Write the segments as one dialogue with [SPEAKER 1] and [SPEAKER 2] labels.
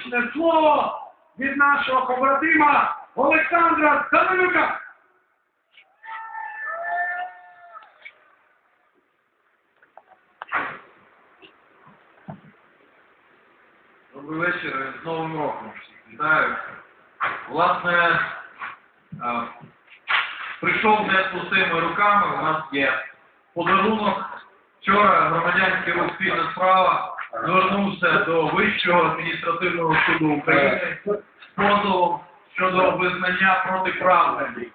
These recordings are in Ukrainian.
[SPEAKER 1] заключне слово від нашого побратима Олександра Данилюка.
[SPEAKER 2] Добрий вечір, з Новим роком. Вітаю. Власне, е, прийшов не з пустими руками, у нас є подарунок. Вчора громадянський рух «Спільна справа звернувся до Вищого адміністративного суду України з позовом щодо визнання протиправним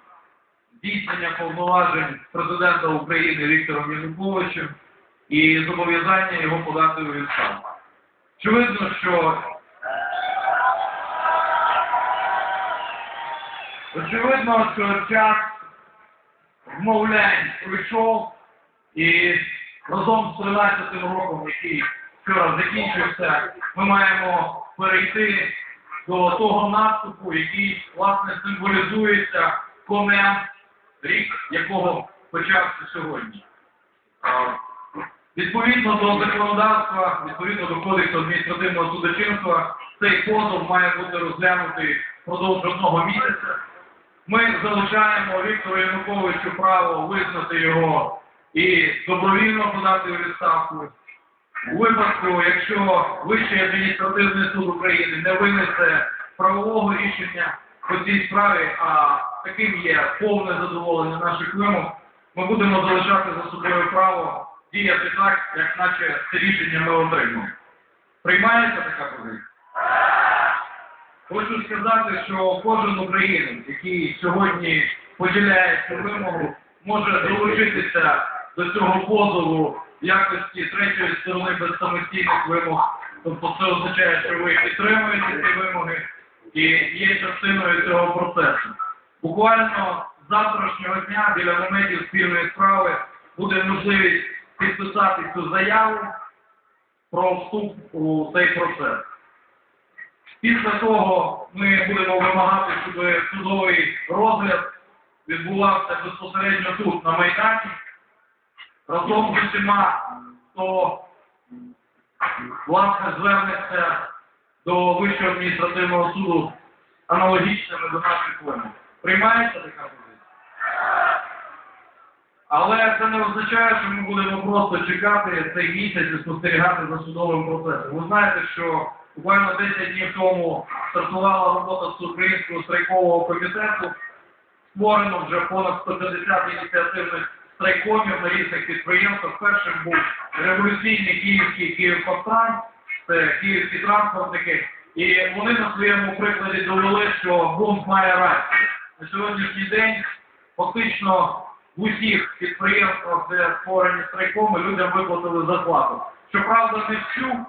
[SPEAKER 2] здійснення повноважень президента України Віктором Януковичем і зобов'язання його подати у відставку. Очевидно, що очевидно, що час вмовлянь пройшов і разом з 13 роком, який вчора закінчився, ми маємо перейти до того наступу, який власне символізується конем, рік якого почався сьогодні. Відповідно до законодавства, відповідно до кодексу адміністративного судочинства, цей позов має бути розглянутий впродовж одного місяця. Ми залишаємо Віктору Януковичу право визнати його і добровільно подати відставку. У випадку, якщо Вищий адміністративний суд України не винесе правового рішення по цій справі, а таким є повне задоволення наших вимог, ми будемо залишати за собою право діяти так, як наче це рішення ми отримали. Приймається така позиція? Хочу сказати, що кожен українець, який сьогодні поділяє цю вимогу, може долучитися до цього позову якості третьої сторони без самостійних вимог. Тобто це означає, що ви підтримуєте ці вимоги і є частиною цього процесу. Буквально з завтрашнього дня біля моментів спільної справи буде можливість підписати цю заяву про вступ у цей процес. Після того ми будемо вимагати, щоб судовий розгляд відбувався безпосередньо тут, на Майдані, разом з усіма, хто власне звернеться до Вищого адміністративного суду аналогічними до наших вимог. Приймається така позиція? Але це не означає, що ми будемо просто чекати цей місяць і спостерігати за судовим процесом. Ви знаєте, що буквально 10 днів тому стартувала робота Всеукраїнського страйкового комітету. Створено вже понад 150 ініціативних страйкомів на різних підприємствах. Першим був революційний київський Київпостань, це київські транспортники. І вони на своєму прикладі довели, що бунт має рацію. На сьогоднішній день фактично в усіх підприємствах, де створені страйкоми, людям виплатили зарплату. Щоправда, не всю,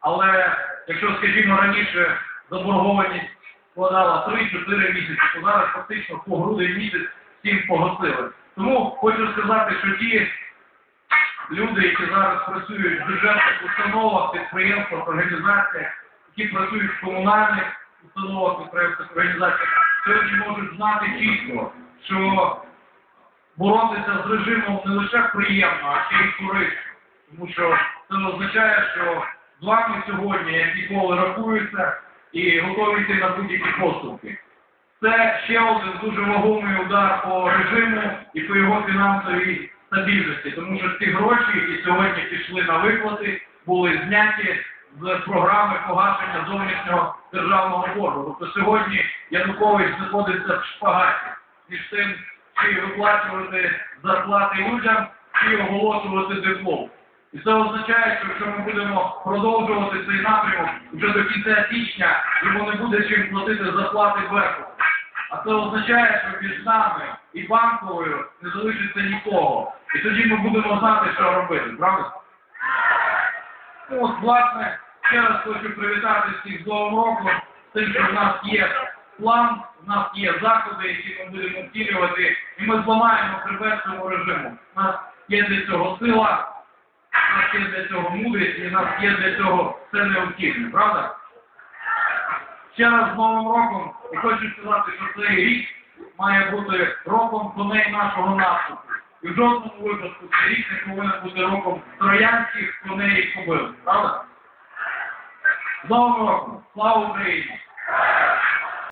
[SPEAKER 2] але якщо, скажімо, раніше заборгованість складала 3-4 місяці, то зараз фактично по грудень місяць всім погасили. Тому хочу сказати, що ті люди, які зараз працюють в бюджетних установах, підприємствах, організаціях, які працюють в комунальних установах, підприємствах, організаціях, сьогодні можуть знати чітко, що боротися з режимом не лише приємно, а ще й корисно. Тому що це означає, що з вами сьогодні, як ніколи, рахуються і готові йти на будь-які поступки. Це ще один дуже вагомий удар по режиму і по його фінансовій стабільності, тому що ці гроші, які сьогодні пішли на виплати, були зняті з програми погашення зовнішнього державного боргу. Тобто сьогодні Янукович знаходиться в шпагаті між тим, чи виплачувати зарплати людям, чи оголошувати диплом. І це означає, що якщо ми будемо продовжувати цей напрямок вже до кінця січня, йому не буде чим платити зарплати Беркуту. А це означає, що між нами і банковою не залишиться нікого. І тоді ми будемо знати, що робити, правда? Ну, от, власне, ще раз хочу привітати всіх з Новим роком, з тим, що в нас є план, в нас є заходи, які ми будемо втілювати, і ми зламаємо хребет цьому режиму. У нас є для цього сила, у нас є для цього мудрість, і у нас є для цього все необхідне, правда? Ще раз з Новим роком і хочу сказати, що цей рік має бути роком коней нашого наступу. І в жодному випадку цей рік не повинен бути роком троянських коней і кобил, правда? З Новим роком! Слава Україні!